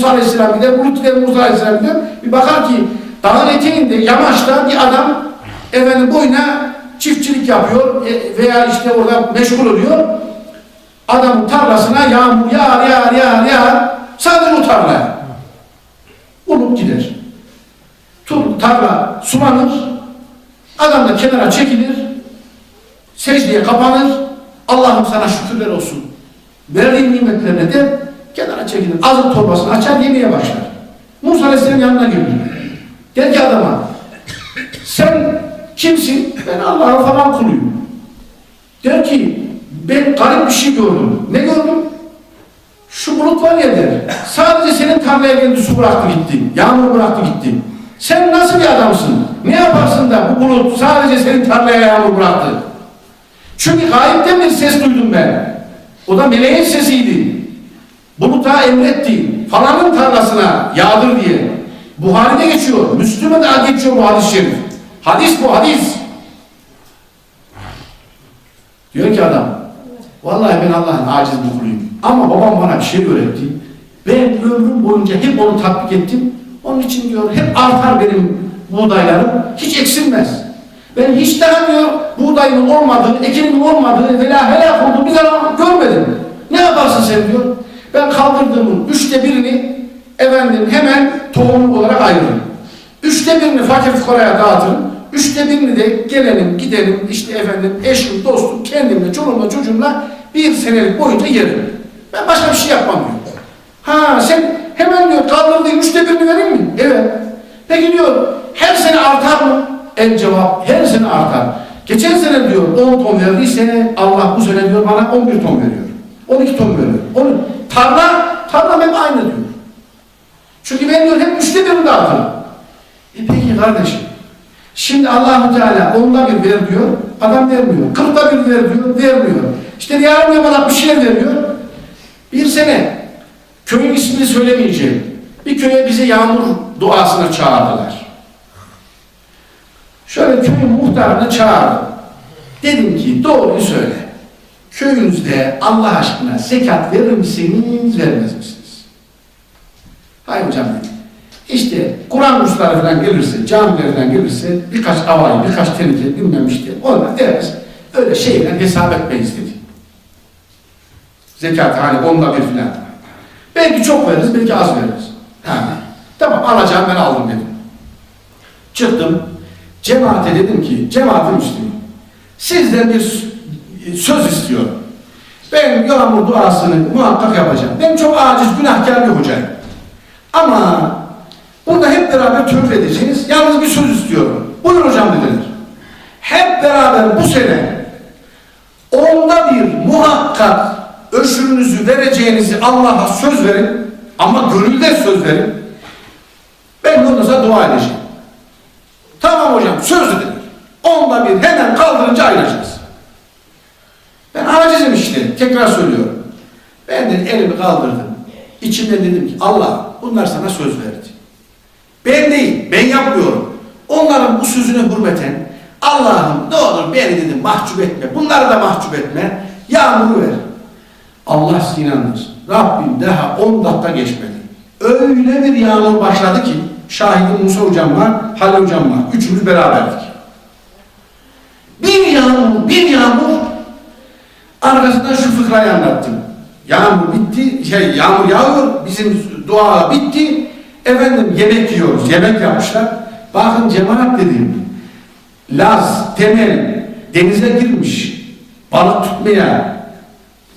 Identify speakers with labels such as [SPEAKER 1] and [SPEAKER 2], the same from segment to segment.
[SPEAKER 1] Musa Aleyhisselam gider, bulut gider Musa Aleyhisselam gider. Bir bakar ki dağın eteğinde, yamaçta bir adam efendim boyuna çiftçilik yapıyor e, veya işte orada meşgul oluyor. Adamın tarlasına yağmur yağar yağar yağar yağar. Sadece o tarlaya. Olup gider. Tur, tarla sulanır. Adam da kenara çekilir. Secdeye kapanır. Allah'ım sana şükürler olsun. Verdiğin nimetlerine de kenara çekilir. Azık torbasını açar yemeye başlar. Musa Aleyhisselam yanına geliyor. Der ki adama sen kimsin? Ben Allah'a falan kuluyum. Der ki ben garip bir şey gördüm. Ne gördüm? Şu bulut var ya der. Sadece senin tarlaya geldi su bıraktı gitti. Yağmur bıraktı gitti. Sen nasıl bir adamsın? Ne yaparsın da bu bulut sadece senin tarlaya yağmur bıraktı? Çünkü gayipten bir ses duydum ben. O da meleğin sesiydi. Buluta emretti. Falanın tarlasına yağdır diye. Buhari'de geçiyor. Müslüme de geçiyor bu hadis-i şerif. Hadis bu hadis. Diyor ki adam, vallahi ben Allah'ın aciz bir kuluyum. Ama babam bana bir şey öğretti. Ben ömrüm boyunca hep onu tatbik ettim. Onun için diyor hep artar benim buğdaylarım. Hiç eksilmez. Ben hiç daha diyor buğdayımın olmadığı, ekinimin olmadığı ve la helak olduğu bir zaman görmedim. Ne yaparsın sen diyor. Ben kaldırdığımın üçte birini efendim hemen tohum olarak ayırırım. Üçte birini fakir fukaraya dağıtırım. Üçte birini de gelenim, gidelim, işte efendim eşim, dostum, kendimle, çoluğumla, çocuğumla bir senelik boyunca yerim. Ben başka bir şey yapmam diyor. Ha sen hemen diyor kaldırdığın üçte birini vereyim mi? Evet. Peki diyor her sene artar mı? En cevap her sene artar. Geçen sene diyor 10 ton verdiyse Allah bu sene diyor bana 11 ton veriyor. 12 ton veriyor. Onu, tarla, tarla hep aynı diyor. Çünkü ben diyor hep üçte birini dağıtırım. E peki kardeşim. Şimdi Allahu Teala onda bir ver diyor, adam vermiyor. Kırkta bir ver diyor, vermiyor. İşte yarım yamalak bir şey veriyor. Bir sene köyün ismini söylemeyeceğim. Bir köye bize yağmur duasına çağırdılar. Şöyle köyün muhtarını çağırdım. Dedim ki doğruyu söyle. Köyünüzde Allah aşkına zekat verir misiniz, vermez misiniz? Hayır hocam dedim. İşte Kur'an kursları falan gelirse, camiler falan gelirse birkaç avayı, birkaç tenike bilmem işte onlar deriz. Öyle şeyler hesap etmeyiz dedi. Zekat hani onda bir filan. Belki çok veririz, belki az veririz. Ha. Tamam alacağım ben aldım dedim. Çıktım. Cemaate dedim ki, cemaatin Müslüman. Sizden bir söz istiyorum. Ben yağmur duasını muhakkak yapacağım. Ben çok aciz, günahkar bir hocayım. Ama burada hep beraber tövbe edeceğiz. Yalnız bir söz istiyorum. Buyur hocam dediler. Hep beraber bu sene onda bir muhakkak öşürünüzü vereceğinizi Allah'a söz verin. Ama gönülden söz verin. Ben sonra dua edeceğim. Tamam hocam söz dediler. Onda bir hemen kaldırınca ayrılacağız. Ben acizim işte. Tekrar söylüyorum. Ben de elimi kaldırdım. İçimden dedim ki Allah bunlar sana söz verdi. Ben değil, ben yapmıyorum. Onların bu sözüne hürmeten Allah'ım ne olur beni dedim mahcup etme. Bunları da mahcup etme. Yağmuru ver. Allah size inanır. Rabbim daha 10 dakika geçmedi. Öyle bir yağmur başladı ki şahidim Musa hocam var, Halil hocam var. Üçümüz beraberdik. Bir yağmur, bir yağmur arkasından şu fıkrayı anlattım. Yağmur bitti, şey yağmur yağıyor, bizim dua bitti. Efendim yemek yiyoruz, yemek yapmışlar. Bakın cemaat dedim. Laz, Temel denize girmiş. Balık tutmaya.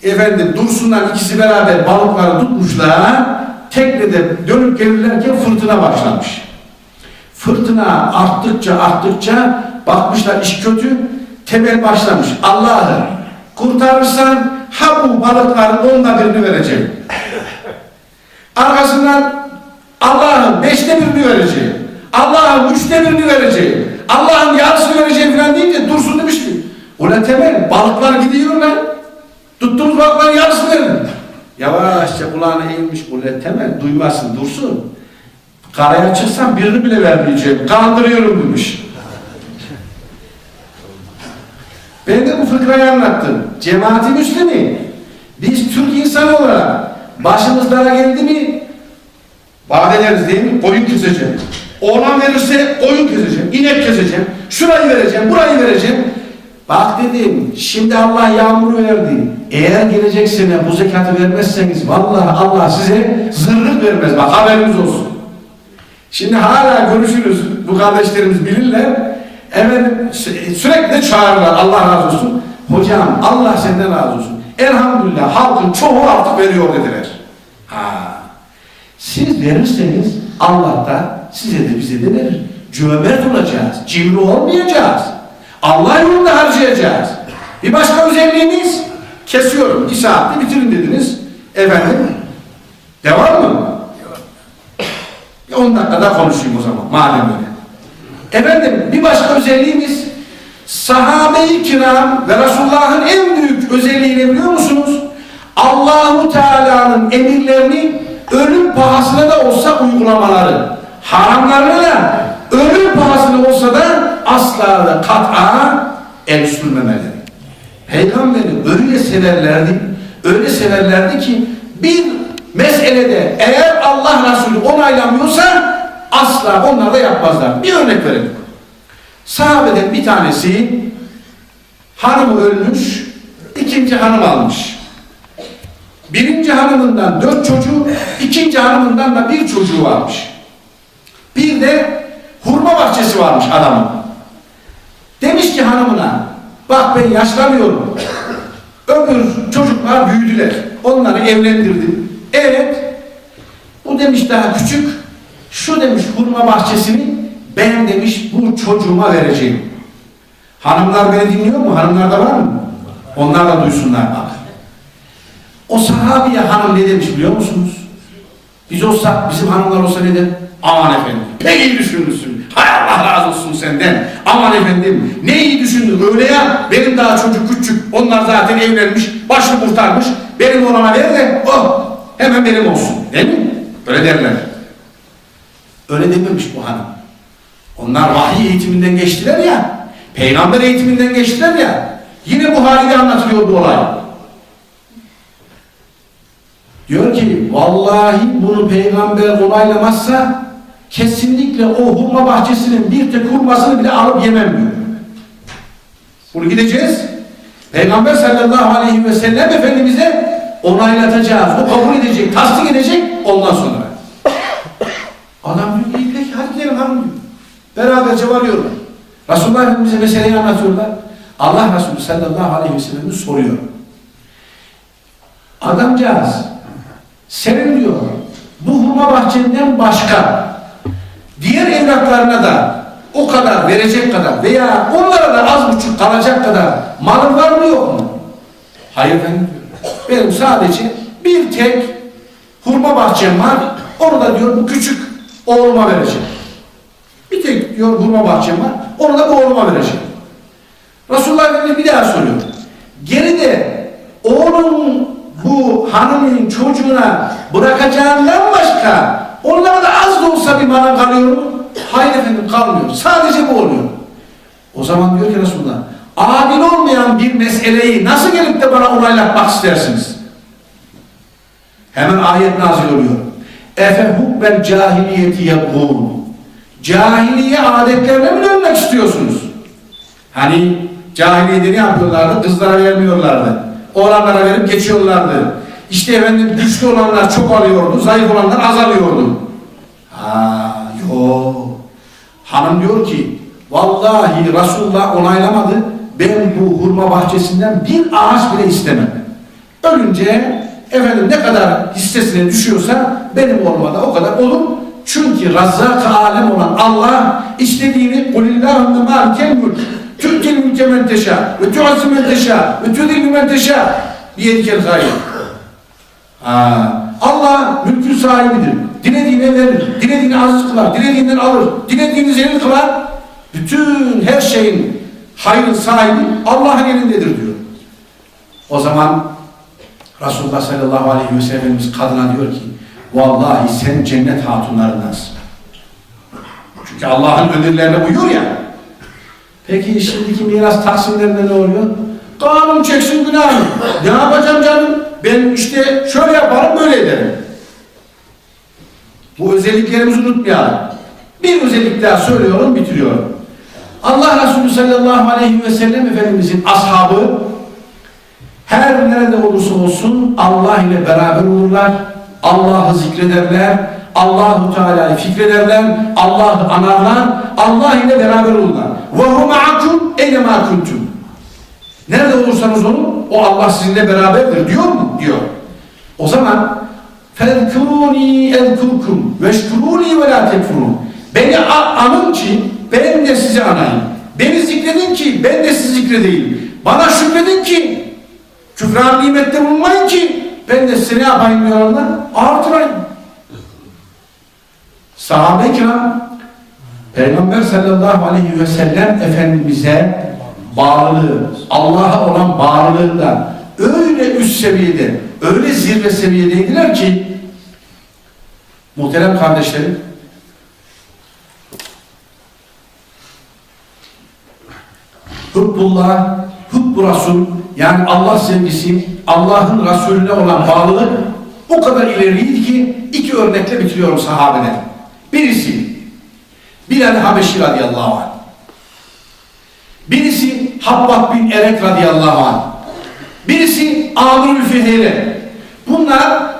[SPEAKER 1] Efendim Dursun'la ikisi beraber balıkları tutmuşlar. Teknede dönüp gelirlerken fırtına başlamış. Fırtına arttıkça arttıkça bakmışlar iş kötü. Temel başlamış. Allah'ım kurtarırsan ha bu balıkların onda birini vereceğim. Arkasından Allah'ım beşte birini vereceğim. Allah'ım üçte birini vereceğim. Allah'ım yarısını vereceğim falan deyince Dursun demiş ki Ulan Temel balıklar gidiyor lan. Tuttuğumuz balıkların yarısını verin. Yavaşça kulağına eğilmiş Ulan Temel duymasın Dursun. Karaya çıksam birini bile vermeyeceğim. Kandırıyorum demiş. Ben de bu fıkrayı anlattım. Cemaati Müslümi. Biz Türk insanı olarak başımızlara geldi mi Vaat ederiz değil mi? Koyun keseceğim. Oğlan verirse koyun keseceğim. inek keseceğim. Şurayı vereceğim, burayı vereceğim. Bak dedim, şimdi Allah yağmuru verdi. Eğer gelecek sene bu zekatı vermezseniz vallahi Allah size zırhlık vermez. Bak haberiniz olsun. Şimdi hala görüşürüz. Bu kardeşlerimiz bilirler. Efendim sü- sürekli çağırırlar. Allah razı olsun. Hocam Allah senden razı olsun. Elhamdülillah halkın çoğu artık veriyor dediler. Ha. Siz verirseniz Allah da size de bize de verir. Cömert olacağız. Cimri olmayacağız. Allah yolunda harcayacağız. Bir başka özelliğimiz kesiyorum. Bir saatte bitirin dediniz. Efendim devam mı? Bir 10 dakikada konuşayım o zaman madem öyle. Efendim bir başka özelliğimiz sahabe-i kiram ve Resulullah'ın en büyük özelliği ne biliyor musunuz? Allahu Teala'nın emirlerini ölüm pahasına da olsa uygulamaları. Haramlarını da ölüm pahasına olsa da asla ve kat'a el sürmemeleri. Peygamberi öyle severlerdi, öyle severlerdi ki bir meselede eğer Allah Resulü onaylamıyorsa asla onlar da yapmazlar. Bir örnek verelim. Sahabeden bir tanesi hanımı ölmüş, ikinci hanım almış. Birinci hanımından dört çocuğu, ikinci hanımından da bir çocuğu varmış. Bir de hurma bahçesi varmış adamın. Demiş ki hanımına, bak ben yaşlanıyorum. Öbür çocuklar büyüdüler. Onları evlendirdim. Evet. Bu demiş daha küçük. Şu demiş hurma bahçesini ben demiş bu çocuğuma vereceğim. Hanımlar beni dinliyor mu? Hanımlar da var mı? Onlar da duysunlar bak. O sahabiye hanım ne demiş biliyor musunuz? Biz olsa, bizim hanımlar olsa ne der? Aman efendim, pek iyi düşünmüşsün. Hay Allah razı olsun senden. Aman efendim, ne iyi düşündün öyle ya. Benim daha çocuk küçük, onlar zaten evlenmiş, başını kurtarmış. Benim olana ver de, oh, hemen benim olsun. Değil mi? Öyle derler. Öyle dememiş bu hanım. Onlar vahiy eğitiminden geçtiler ya, peygamber eğitiminden geçtiler ya. Yine Buhari'de anlatılıyor bu olay. Diyor ki vallahi bunu peygamber onaylamazsa kesinlikle o hurma bahçesinin bir tek hurmasını bile alıp yemem diyor. Bunu gideceğiz. Peygamber sallallahu aleyhi ve sellem Efendimiz'e onaylatacağız. O kabul edecek, tasdik edecek ondan sonra. Adam diyor ki "İyi peki hadi gidelim hanım diyor. Beraberce varıyorlar. Resulullah Efendimiz'e meseleyi anlatıyorlar. Allah Resulü sallallahu aleyhi ve sellem soruyor. Adamcağız senin diyor bu hurma bahçenden başka diğer evlatlarına da o kadar verecek kadar veya onlara da az buçuk kalacak kadar malın var mı yok mu? Hayır efendim diyor. Benim sadece bir tek hurma bahçem var. Onu da diyor bu küçük oğluma vereceğim. Bir tek diyor hurma bahçem var. Onu da oğluma vereceğim. Resulullah Efendimiz bir daha soruyor. Geride oğlun bu hanımın çocuğuna bırakacağından başka onlara da az da olsa bir malın kalıyor mu? Hayır efendim kalmıyor. Sadece bu oluyor. O zaman diyor ki Resulullah adil olmayan bir meseleyi nasıl gelip de bana onaylatmak istersiniz? Hemen ayet nazil oluyor. Efe hubbel cahiliyeti yabğun. Cahiliye adetlerine mi dönmek istiyorsunuz? Hani cahiliyede ne yapıyorlardı? Kızlara vermiyorlardı. Oğlanlara verip geçiyorlardı. İşte efendim güçlü olanlar çok alıyordu, zayıf olanlar az alıyordu. Ha, yo. Hanım diyor ki, vallahi Resulullah onaylamadı, ben bu hurma bahçesinden bir ağaç bile istemem. Ölünce efendim ne kadar hissesine düşüyorsa benim olmada o kadar olur. Çünkü Razzak-ı Alem olan Allah istediğini tü'til mülke men teşâ ve tu'azzi men teşâ ve tü'zillu men teşâ biyedikel hayır. Ha, Allah mülkün sahibidir. Dilediğine verir, dilediğini aziz kılar, dilediğinden alır, dilediğini zelil kılar. Bütün her şeyin hayrın sahibi Allah'ın elindedir diyor. O zaman Resulullah sallallahu aleyhi ve sellemiz kadına diyor ki vallahi sen cennet hatunlarındansın. Çünkü Allah'ın emirlerine uyuyor ya. Peki şimdiki miras taksimlerinde ne oluyor? Kanun çeksin günahını. Ne yapacağım canım? Ben işte şöyle yaparım böyle ederim. Bu özelliklerimizi unutmayalım. Bir özellik daha söylüyorum, bitiriyorum. Allah Resulü sallallahu aleyhi ve sellem Efendimizin ashabı her nerede olursa olsun Allah ile beraber olurlar. Allah'ı zikrederler. Allahu Teala'yı fikrederler. Allah'ı anarlar. Allah ile beraber olurlar. Ve hu ma'akum eyne ma kuntum. Nerede olursanız olun o Allah sizinle beraberdir diyor mu? Diyor. O zaman فَذْكُرُونِي اَذْكُرْكُمْ وَاشْكُرُونِي وَلَا تَكْفُرُونَ Beni a- anın ki ben de sizi anayım. Beni zikredin ki ben de sizi zikredeyim. Bana şükredin ki küfran nimette bulunmayın ki ben de size ne yapayım diyorlar? Artırayım. Sahabe-i kiram Peygamber sallallahu aleyhi ve sellem Efendimiz'e bağlılığı, Allah'a olan bağlılığında öyle üst seviyede, öyle zirve seviyedeydiler ki muhterem kardeşlerim Hubbullah, hubbu Resul yani Allah sevgisi, Allah'ın Resulüne olan bağlılık o kadar ileriydi ki iki örnekle bitiriyorum sahabeden. Birisi Bilal Habeşi radıyallahu anh. Birisi Habbab bin Eret radıyallahu anh. Birisi Amr-ül Fihire. Bunlar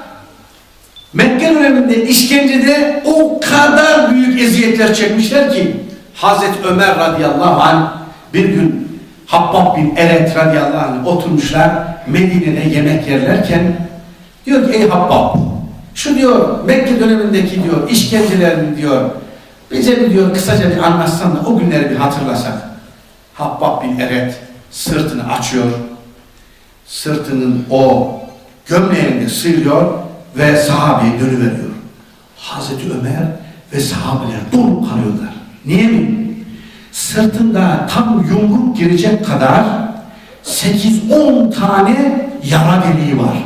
[SPEAKER 1] Mekke döneminde işkencede o kadar büyük eziyetler çekmişler ki Hazreti Ömer radıyallahu anh bir gün Habbab bin Eret radıyallahu anh oturmuşlar Medine'de yemek yerlerken diyor ki ey Habbab şu diyor Mekke dönemindeki diyor işkencelerini diyor bize bir diyor kısaca bir anlatsan da o günleri bir hatırlasak. Habbab bin Eret sırtını açıyor. Sırtının o gömleğini sıyırıyor ve sahabeye dönüveriyor. Hazreti Ömer ve sahabeler donup kalıyorlar. Niye mi? Sırtında tam yumruk girecek kadar 8-10 tane yara deliği var.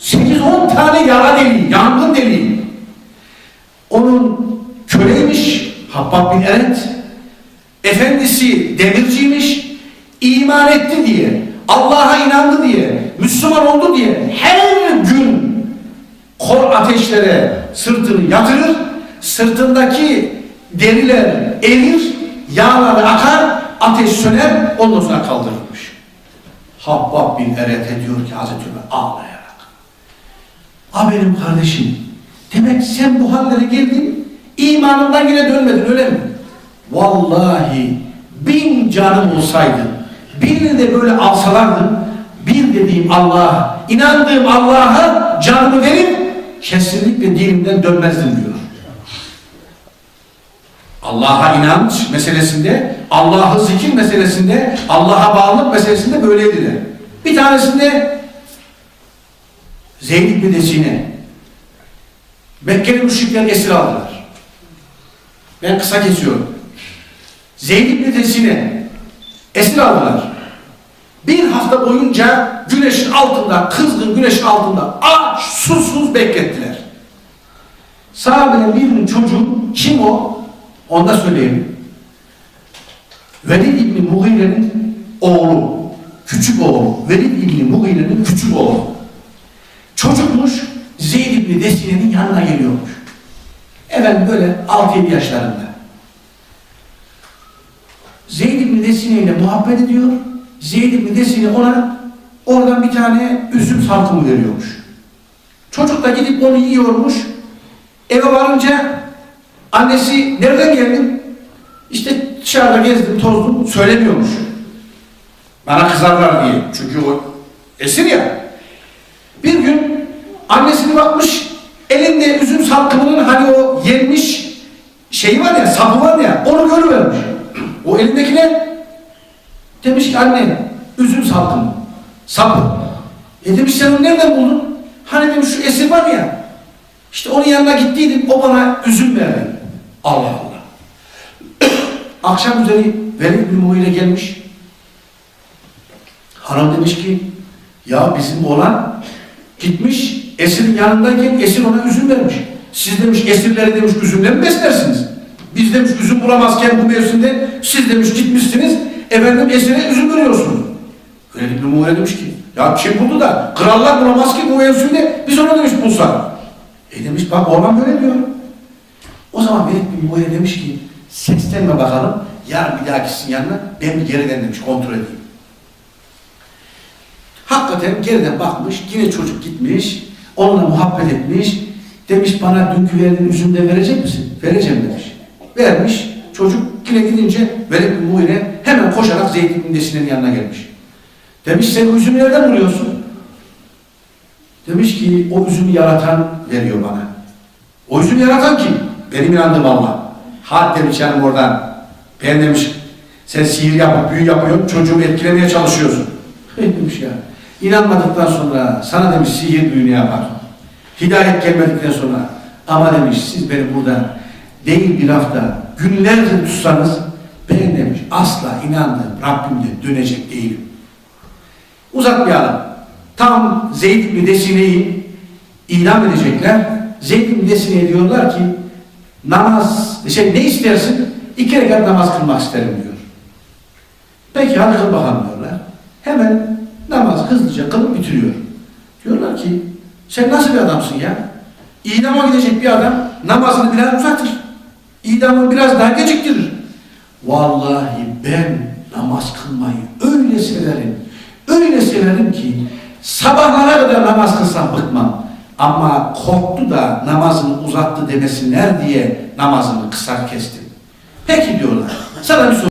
[SPEAKER 1] 8-10 tane yara deliği, yangın deliği. Onun köleymiş Habbab bin Eret. Efendisi demirciymiş. iman etti diye, Allah'a inandı diye, Müslüman oldu diye her gün kor ateşlere sırtını yatırır. Sırtındaki deriler erir, yağları akar, ateş söner, ondan sonra kaldırılmış. Habbab bin Eret'e diyor ki Hazreti Ömer ağlayarak. A benim kardeşim, demek sen bu hallere geldin, imanından yine dönmedin öyle mi? Vallahi bin canım olsaydı, birini de böyle alsalardım, bir dediğim Allah'a, inandığım Allah'a canımı verip kesinlikle dinimden dönmezdim diyor. Allah'a inanç meselesinde, Allah'ı zikir meselesinde, Allah'a bağlılık meselesinde böyleydiler. Bir tanesinde Zeyd ibn Desine Mekkeli müşrikler esir aldılar. Ben kısa kesiyorum. Zeyd ibn Desine esir aldılar. Bir hafta boyunca güneşin altında, kızgın güneşin altında aç, susuz beklettiler. Sahabenin birinin çocuğu kim o? Onu da söyleyeyim. Velid İbni Mughire'nin oğlu, küçük oğlu. Velid İbni Mughire'nin küçük oğlu. Çocukmuş, Zeyd İbni Desine'nin yanına geliyormuş. Efendim böyle 6-7 yaşlarında. Zeyd İbni Desine ile muhabbet ediyor. Zeyd İbni Desine ona oradan bir tane üzüm salkımı veriyormuş. Çocuk da gidip onu yiyormuş. Eve varınca annesi nereden geldin? İşte dışarıda gezdim, tozdum, söylemiyormuş. Bana kızarlar diye. Çünkü o esir ya. Bir gün annesini bakmış, elinde üzüm salkımının hani o yenmiş şeyi var ya, sapı var ya, onu görüvermiş. O elindekine demiş ki anne, üzüm salkımı, sapı. E demiş sen onu nereden buldun? Hani demiş şu esir var ya, işte onun yanına gittiydim, o bana üzüm verdi. Allah Allah. Akşam üzeri Velid bin Muhire gelmiş. Hanım demiş ki, ya bizim oğlan gitmiş, esirin yanındayken esir ona üzüm vermiş. Siz demiş esirleri demiş üzümle mi beslersiniz? Biz demiş üzüm bulamazken bu mevsimde siz demiş gitmişsiniz, efendim esire üzüm veriyorsunuz. Velid bin Muhire demiş ki, ya kim buldu da krallar bulamaz ki bu mevsimde biz onu demiş bulsak. E demiş bak oğlan böyle diyor. O zaman Velid bin Muire demiş ki seslenme bakalım. Yarın bir daha gitsin yanına. Ben bir geriden demiş kontrol edeyim. Hakikaten geriden bakmış. Yine çocuk gitmiş. Onunla muhabbet etmiş. Demiş bana dünkü verdiğin üzümden verecek misin? Vereceğim demiş. Vermiş. Çocuk yine gidince Velid bin Muire hemen koşarak Zeyd bin Desin'in yanına gelmiş. Demiş sen üzümü nereden buluyorsun? Demiş ki o üzümü yaratan veriyor bana. O üzümü yaratan kim? Benim inandığım Allah. Hadi demiş yanım oradan. Ben demiş sen sihir yapıp büyü yapıyorsun çocuğumu etkilemeye çalışıyorsun. Demiş ya. İnanmadıktan sonra sana demiş sihir büyünü yapar. Hidayet gelmedikten sonra ama demiş siz beni burada değil bir hafta günlerce tutsanız ben demiş asla inandığım Rabbimde dönecek değilim. Uzatmayalım. Tam Zeyd ibn Desine'yi idam edecekler. Zeyd ibn Desine'ye diyorlar ki namaz, şey ne istersin? İki rekat namaz kılmak isterim diyor. Peki hadi kıl bakalım diyorlar. Hemen namaz hızlıca kılıp bitiriyor. Diyorlar ki sen nasıl bir adamsın ya? İdama gidecek bir adam namazını biraz uzatır. İdamı biraz daha geciktirir. Vallahi ben namaz kılmayı öyle severim. Öyle severim ki sabahlara kadar namaz kılsam bıkmam. Ama korktu da namazını uzattı demesinler diye namazını kısar kestim. Peki diyorlar. Sana bir soru.